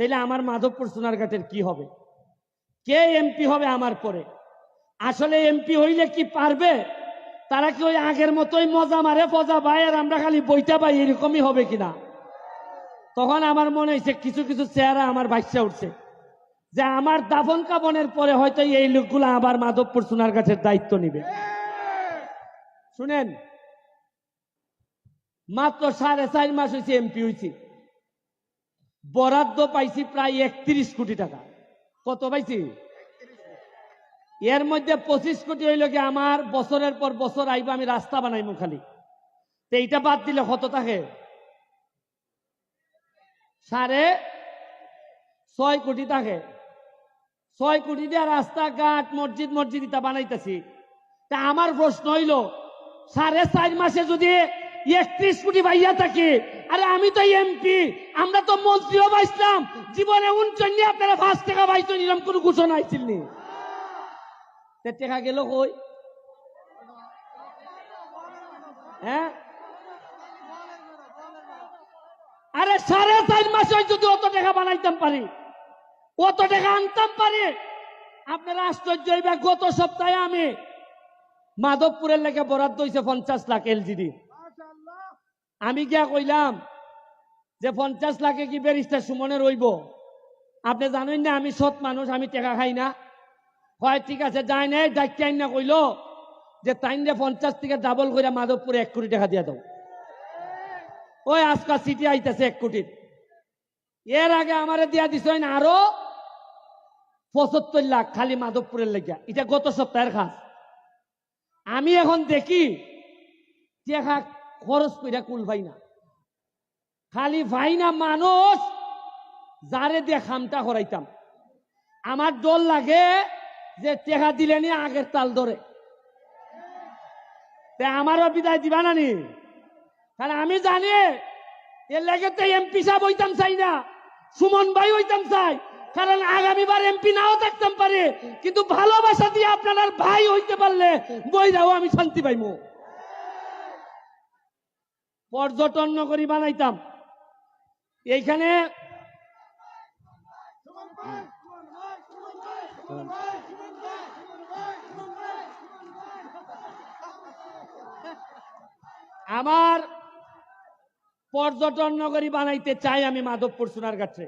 তাইলে আমার মাধবপুর সোনারঘাটের কি হবে? কে এমপি হবে আমার পরে? আসলে এমপি হইলে কি পারবে? তারা কি ওই আগের মতোই মজা মারে ফজা আর আমরা খালি বইটা পাই, এরকমই হবে কিনা? তখন আমার মনে হয়েছে কিছু কিছু চেহারা আমার বাচ্চা উঠছে। যে আমার দাফন কাবনের পরে হয়তো এই লোকগুলো আবার মাধবপুর সোনারঘাটের দায়িত্ব নিবে। শুনেন, মাত্র সাড়ে চার মাস হয়েছে এমপি হয়েছি বরাদ্দ পাইছি প্রায় একত্রিশ কোটি টাকা। কত পাইছি? এর মধ্যে পঁচিশ কোটি হইল কি আমার বছরের পর বছর আইব, আমি রাস্তা বানাইমু খালি। তো এইটা বাদ দিলে কত থাকে? সাড়ে ছয় কোটি থাকে। ছয় কোটি দিয়ে রাস্তাঘাট, মসজিদ মসজিদ ইটা বানাইতেছি। তা আমার প্রশ্ন হইল, সাড়ে চার মাসে যদি একত্রিশ কোটি ভাইয়া থাকি। আরে আমি তো এমপি, আমরা তো মন্ত্রীও পাইছিলাম জীবনে উনচন নিয়ে আপনারা পাঁচ টাকা পাইছেন এরকম কোনো ঘোষণা আইছিল নি? তে গেল কই? হ্যাঁ? আরে সাড়ে চার মাসে যদি অত টাকা বানাইতাম পারি, অত টাকা আনতাম পারি, আপনারা আশ্চর্য হইবে গত সপ্তাহে আমি মাধবপুরের লেগে বরাদ্দ হয়েছে পঞ্চাশ লাখ এলজিডি। আমি গিয়া কইলাম যে পঞ্চাশ লাখে কি ব্যারিস্টার সুমনে রইব আপনি জানেন না, আমি সৎ মানুষ, আমি টাকা খাই না। হয় ঠিক আছে যাই নাই ডাক্তার আইন না কইল যে তাইন যে পঞ্চাশ থেকে ডাবল করে মাধবপুরে এক কোটি টাকা দিয়া দাও। ওই আজকাল সিটি আইতেছে এক কোটির। এর আগে আমারে দিয়া না আরও পঁচাত্তর লাখ খালি মাধবপুরের লেগা এটা গত সপ্তাহের খাস। আমি এখন দেখি টেকা খরচ কইরা কুল ভাই না। খালি ভাই না, মানুষ, যারে দিয়ে খামটা করাইতাম আমার ডর লাগে যে টেকা দিলে নি আগের তাল ধরে। আমারও বিদায় দিবা নানি কারণ আমি জানি, এর লাগে তো এমপি সাহেব হইতাম চাই না, সুমন ভাই হইতাম চাই। কারণ আগামীবার এমপি নাও থাকতাম পারে, কিন্তু ভালোবাসা দিয়ে আপনার ভাই হইতে পারলে বইরাও আমি শান্তি পাইমু। পর্যটন নগরী বানাইতাম। এইখানে আমার পর্যটন নগরী বানাইতে চাই আমি মাধবপুর সোনার কাছে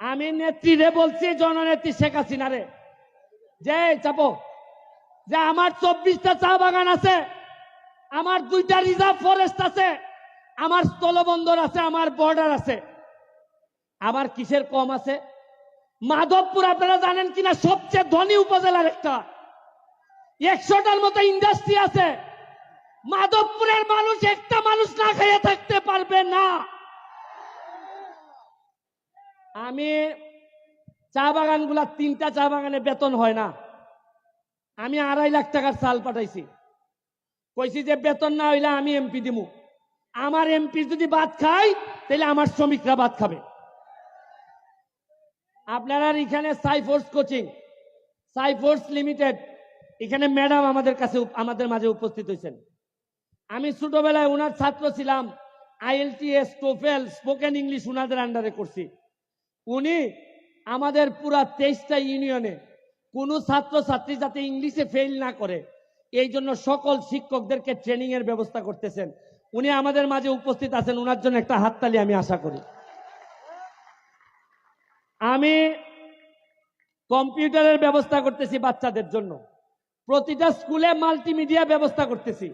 আমি নেত্রীরে বলছি, জননেত্রী শেখ হাসিনারে যে, চাপো। যে আমার চব্বিশটা চা বাগান আছে আমার দুইটা রিজার্ভ ফরেস্ট আছে, আমার স্থলবন্দর আছে, আমার বর্ডার আছে। আমার কিসের কম আছে? মাধবপুর আপনারা জানেন কিনা? সবচেয়ে ধনী উপজেলার একটা। একশোটার মতো ইন্ডাস্ট্রি আছে। মাধবপুরের মানুষ একটা মানুষ না খেয়ে থাকতে পারবে না। আমি চা বাগানগুলা তিনটা চা বাগানে বেতন হয় না। আমি আড়াই লাখ টাকার চাল পাঠাইছি। কইছি যে বেতন না হইলে আমি এমপি দিমু। আমার এমপি যদি ভাত খাই তাহলে আমার শ্রমিকরা ভাত খাবে। আপনারা এখানে সাইফোর্স কোচিং সাইফোর্স লিমিটেড এখানে ম্যাডাম আমাদের কাছে আমাদের মাঝে উপস্থিত হয়েছেন। আমি ছোটবেলায় ওনার ছাত্র ছিলাম আইএলটিএস টোফেল স্পোকেন ইংলিশ ওনাদের আন্ডারে করছি। উনি আমাদের পুরা তেইশটা ইউনিয়নে কোনো ছাত্র ছাত্রী যাতে ইংলিশে ফেল না করে এই জন্য সকল শিক্ষকদেরকে ট্রেনিং এর ব্যবস্থা করতেছেন। উনি আমাদের মাঝে উপস্থিত আছেন ওনার জন্য একটা হাততালি আমি আশা করি। আমি কম্পিউটারের ব্যবস্থা করতেছি বাচ্চাদের জন্য। প্রতিটা স্কুলে মাল্টিমিডিয়া ব্যবস্থা করতেছি।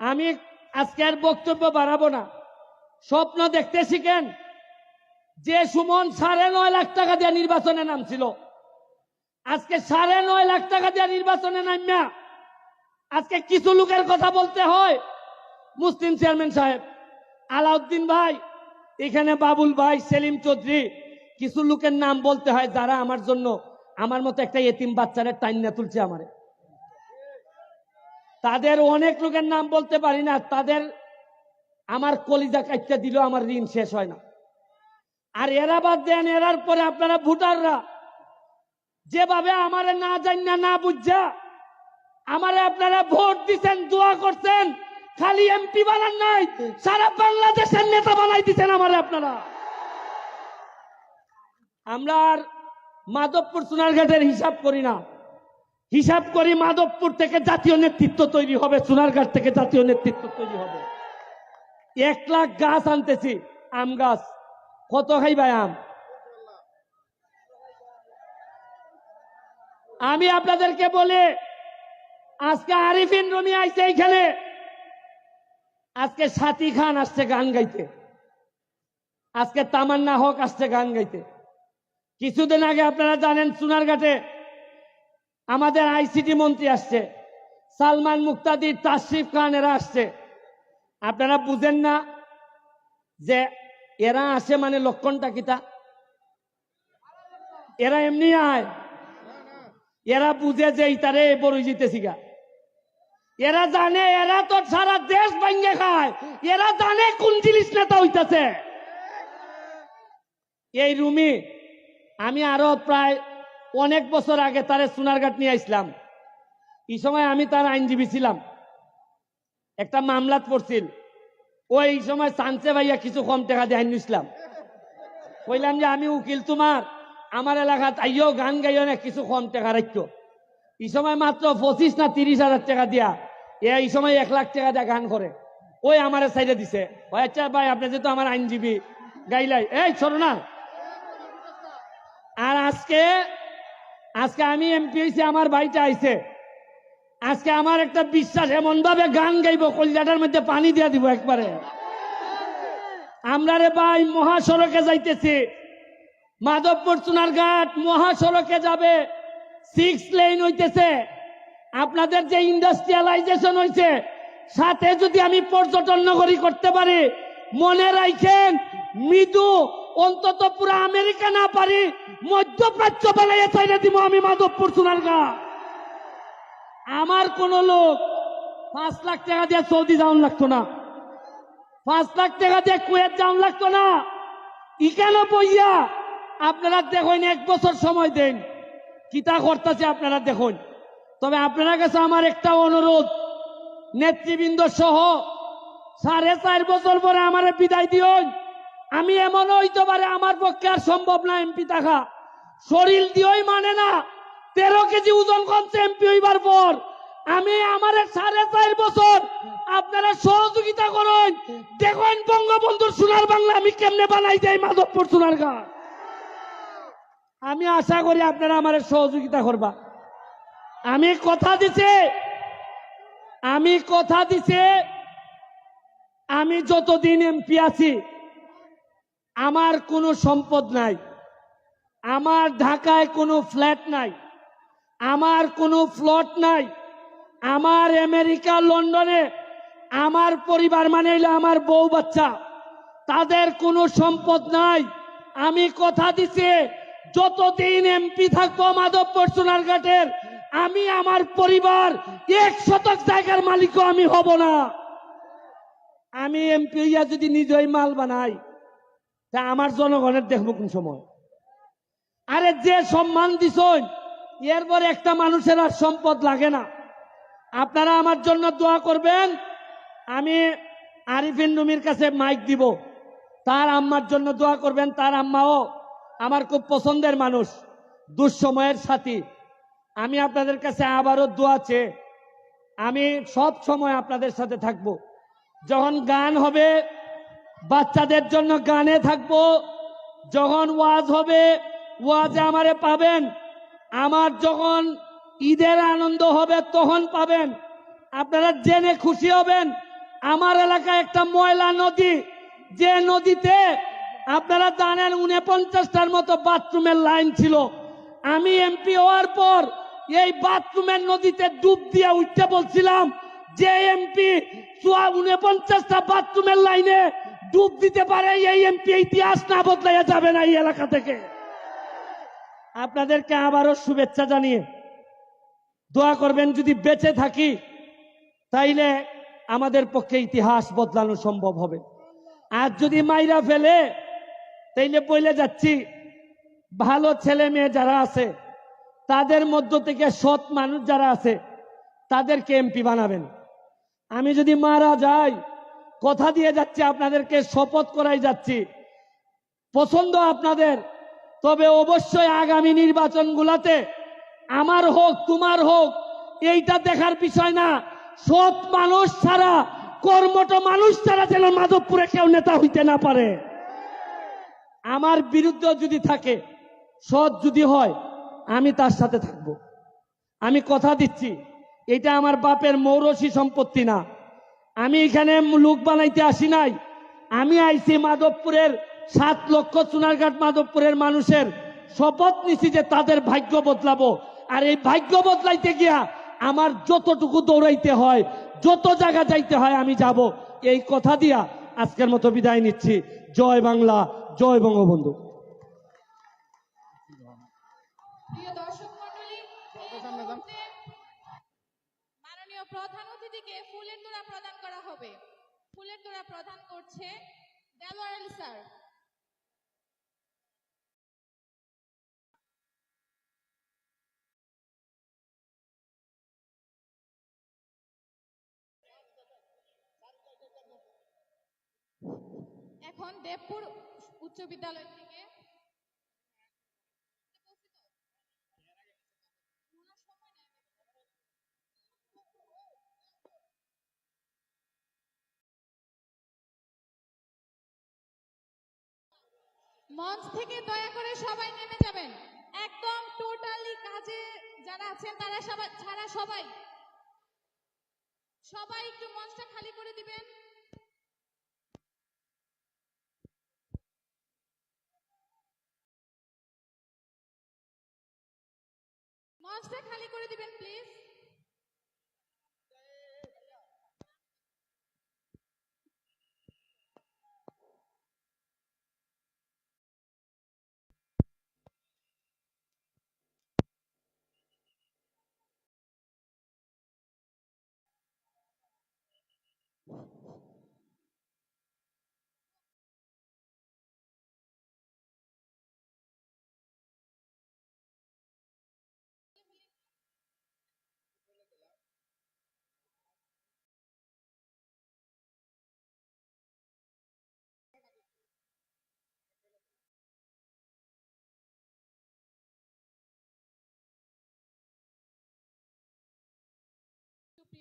আমি আজকে আর বক্তব্য বাড়াবো না। স্বপ্ন দেখতে শিখেন, যে সুমন সাড়ে নয় লাখ টাকা দিয়ে নির্বাচনে নামছিল। আজকে সাড়ে নয় লাখ টাকা দিয়ে নির্বাচনে নামিয়া আজকে কিছু লোকের কথা বলতে হয়। মুসলিম চেয়ারম্যান সাহেব, আলাউদ্দিন ভাই, এখানে বাবুল ভাই, সেলিম চৌধুরী, কিছু লোকের নাম বলতে হয় যারা আমার জন্য, আমার মতো একটা এতিম বাচ্চারে টাইনা তুলছে আমারে। তাদের অনেক লোকের নাম বলতে পারি না, তাদের আমার কলিজা কাটতে দিলেও আমার ঋণ শেষ হয় না। আর এরা বাদ দেন, এরার পরে আপনারা ভোটাররা, যেভাবে আমারে না জান না না বুঝা আমারে আপনারা ভোট দিচ্ছেন দোয়া করছেন, খালি এমপি বানান নাই, সারা বাংলাদেশের নেতা বানাই দিচ্ছেন আমারে আপনারা। আমরা আর মাধবপুর সোনারঘাটের হিসাব করি না। হিসাব করি মাধবপুর থেকে জাতীয় নেতৃত্ব তৈরি হবে সোনারঘাট থেকে জাতীয় নেতৃত্ব তৈরি হবে। এক লাখ গাছ আনতেছি, আম গাছ। কত খাইবাই আম? আমি আপনাদেরকে বলি আজকে আরিফিন রমি আইছে এইখানে। আজকে সাথী খান আসছে গান গাইতে। আজকে তামান্না হক আসছে গান গাইতে। কিছুদিন আগে আপনারা জানেন সোনারঘাটে আমাদের আইসিটি মন্ত্রী আসছে। সালমান মুক্তাদি তাশরিফ খান এরা আসছে। আপনারা বুঝেন না যে এরা আসে মানে লক্ষণটা কিতা? এরা এমনি আয়। এরা বুঝে যে ইতারে বড়ই জিতেছি গা। এরা জানে, এরা তো সারা দেশ ভাঙ্গে খায়। এরা জানে কোন জিনিস নেতা হইতাছে। এই রুমি, আমি আরও প্রায় অনেক বছর আগে তারে সোনারঘাট নিয়ে আসলাম। এই সময় আমি তার আইনজীবী ছিলাম। একটা মামলাত পড়ছিল। ওই সময় সানসে ভাইয়া কিছু কম টাকা দিয়ে আইন নিছিলাম। কইলাম যে, আমি উকিল তোমার। আমার এলাকাত আইও গান গাইও না, কিছু কম টাকা রাখতো এই সময় মাত্র পঁচিশ না তিরিশ হাজার টাকা দিয়া এই সময় এক লাখ টাকা দিয়া গান করে। ওই আমার সাইডে দিছে। ওই আচ্ছা ভাই, আপনি যেহেতু আমার আইনজীবী, গাইলাই। এই ছোড়ো না। আর আজকে আজকে আমি এমপি হয়েছি আমার ভাইটা আইছে। আজকে আমার একটা বিশ্বাস এমন ভাবে গান গাইব, কলজাটার মধ্যে পানি দিয়ে দিব একবারে। আমরা রে ভাই, মহাসড়কে যাইতেছি। মাধবপুর সোনারঘাট মহাসড়কে যাবে। সিক্স লেন হইতেছে। আপনাদের যে ইন্ডাস্ট্রিয়ালাইজেশন হয়েছে সাথে যদি আমি পর্যটন নগরী করতে পারি, মনে রাখেন মৃদু, অন্তত পুরো আমেরিকা না পারি, মধ্যপ্রাচ্য বেলায় চাইলে দিব আমি মাধবপুর সোনারঘাট আমার কোন লোক পাঁচ লাখ টাকা দিয়ে সৌদি যাওয়ান লাগতো না। পাঁচ লাখ টাকা দিয়ে কুয়েত যাওয়ান লাগতো না। ইখানে বইয়া আপনারা দেখুন, এক বছর সময় দেন। কিতা করতেছে আপনারা দেখুন। তবে আপনার কাছে আমার একটা অনুরোধ। নেতৃবৃন্দ সহ সাড়ে চার বছর পরে আমার বিদায় দিও আমি এমন হইতে পারে আমার পক্ষে আর সম্ভব না, এমপি থাকা। শরীর দিয়েই মানে না, তেরো কেজি ওজন কমছে এমপি হইবার পর। আমি আমার সাড়ে চার বছর আপনারা সহযোগিতা করুন। দেখেন বঙ্গবন্ধুর সোনার বাংলা আমি কেমনে বানাই যাই মাধবপুর সোনার গান আমি আশা করি আপনারা আমার সহযোগিতা করবা। আমি কথা দিছে। আমি কথা দিছে। আমি যতদিন এমপি আছি, আমার কোনো সম্পদ নাই। আমার ঢাকায় কোনো ফ্ল্যাট নাই। আমার কোনো ফ্লট নাই। আমার আমেরিকা, লন্ডনে আমার পরিবার মানে আমার বউ বাচ্চা। তাদের কোনো সম্পদ নাই। আমি কথা দিছি, যতদিন এমপি থাকব মাধবপুর সোনারঘাটের আমি আমার পরিবার এক শতক জায়গার মালিকও আমি হব না। আমি এমপি হইয়া যদি নিজেই মাল বানাই, তা আমার জনগণের দেখব কোন সময়। আরে যে সম্মান দিছন এরপর একটা মানুষের আর সম্পদ লাগে না। আপনারা আমার জন্য দোয়া করবেন, আমি আরিফিন রুমির কাছে মাইক দিব। তার আম্মার জন্য দোয়া করবেন, তার আম্মাও আমার খুব পছন্দের মানুষ, দুঃসময়ের সাথী। আমি আপনাদের কাছে আবারও দোয়া চেয়ে আমি সব সময় আপনাদের সাথে থাকব। যখন গান হবে, বাচ্চাদের জন্য গানে থাকব। যখন ওয়াজ হবে, ওয়াজে আমারে পাবেন। আমার যখন ঈদের আনন্দ হবে, তখন পাবেন। আপনারা জেনে খুশি হবেন, আমার এলাকায় একটা ময়লা নদী। যে নদীতে আপনারা জানেন, উনপঞ্চাশটার মতো বাথরুমের লাইন ছিল। আমি এমপি হওয়ার পর এই বাথরুমের নদীতে ডুব দিয়ে উঠতে বলছিলাম, যে এমপি উনপঞ্চাশটা বাথরুমের লাইনে ডুব দিতে পারে, এই এমপি ইতিহাস না বদলাইয়া যাবে না এই এলাকা থেকে। আপনাদেরকে আবারও শুভেচ্ছা জানিয়ে দোয়া করবেন, যদি বেঁচে থাকি, তাইলে আমাদের পক্ষে ইতিহাস বদলানো সম্ভব হবে। আর যদি মাইরা ফেলে, তাইলে বলে যাচ্ছি। ভালো ছেলে মেয়ে যারা আছে তাদের মধ্য থেকে সৎ মানুষ যারা আছে, তাদেরকে এমপি বানাবেন। আমি যদি মারা যাই, কথা দিয়ে যাচ্ছি, আপনাদেরকে শপথ করাই যাচ্ছি। পছন্দ আপনাদের, তবে অবশ্যই আগামী নির্বাচনগুলোতে আমার হোক, তোমার হোক, এইটা দেখার বিষয় না। সৎ মানুষ ছাড়া, কর্মঠ মানুষ ছাড়া যেন মাধবপুরে কেউ নেতা হইতে না পারে। আমার বিরুদ্ধে যদি থাকে, সৎ যদি হয় আমি তার সাথে থাকব। আমি কথা দিচ্ছি, এটা আমার বাপের মৌরসী সম্পত্তি না। আমি এখানে লুক বানাইতে আসি নাই। আমি আইছি মাধবপুরের সাত লক্ষ চুনারঘাট মাধবপুরের মানুষের শপথ নিছি যে তাদের ভাগ্য বদলাবো। আর এই ভাগ্য বদলাইতে গিয়া আমার যতটুকু দৌড়াইতে হয়, যত জায়গা যাইতে হয় আমি যাব। এই কথা দিয়া আজকের মতো বিদায় নিচ্ছি। জয় বাংলা, জয় বঙ্গবন্ধু। হবে। ফুলের তোড়া প্রদান করছে দেলোয়ার স্যার। এখন দেবপুর উচ্চ বিদ্যালয় থেকে মঞ্চ থেকে দয়া করে সবাই নেমে যাবেন। একদম টোটালি কাজে যারা আছেন, তারা সবাই ছাড়া সবাই। সবাই একটু মঞ্চটা খালি করে দিবেন। মঞ্চটা খালি করে দিবেন প্লিজ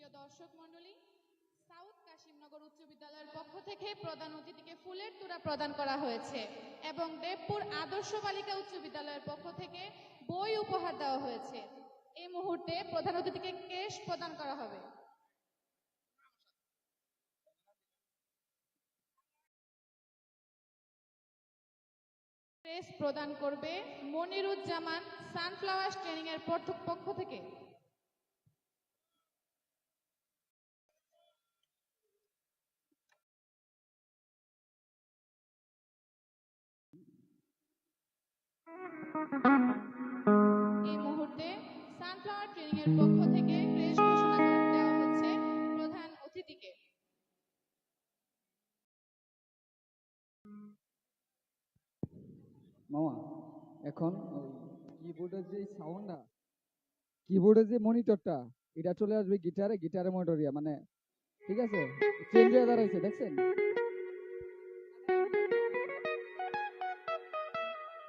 সুপ্রিয় দর্শক মণ্ডলী, সাউথ কাশিমনগর উচ্চ বিদ্যালয়ের পক্ষ থেকে প্রধান অতিথিকে ফুলের তোড়া প্রদান করা হয়েছে এবং দেবপুর আদর্শ বালিকা উচ্চ বিদ্যালয়ের পক্ষ থেকে বই উপহার দেওয়া হয়েছে। এই মুহূর্তে প্রধান অতিথিকে কেশ প্রদান করা হবে। ক্রেস প্রদান করবে মনিরুজ্জামান সানফ্লাওয়ার ট্রেনিং এর পক্ষ থেকে। এখন কিবোর্ডের যে সাউন্ডটা কিবোর্ডের যে মনিটরটা এটা চলে আসবে গিটারে গিটারে মনিটর মানে ঠিক আছে? চেঞ্জ হয়ে দাঁড়াইছে, দেখছেন?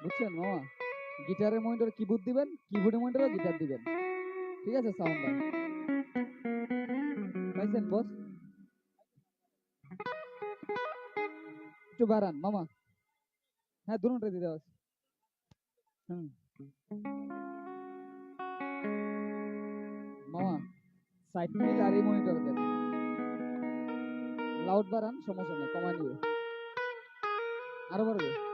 বুঝছেন, মামা? গিটারের মনিটর কিবোর্ড দিবেন কিবোর্ডের মনিটরে গিটার দিবেন। ঠিক আছে সাউন্ডটা পাইছেন বস একটু বাড়ান, মামা। হ্যাঁ দুটোটাই দিতে হবে হুম। মামা সাইড মিল আর এই মনিটর দেন। লাউড বাড়ান, সমস্যা নেই কমাই নিবে। আরও বাড়বে?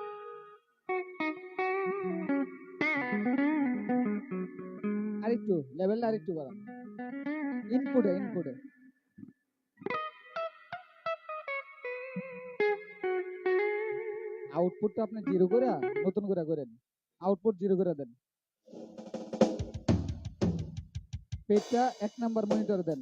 আরেকটু লেভেলটা আরেকটু বাড়ান ইনপুটে ইনপুটে আউটপুটটা আপনি জিরো করে, নতুন করে করেন। আউটপুট জিরো করে দেন। পেজটা এক নাম্বার মনিটর দেন।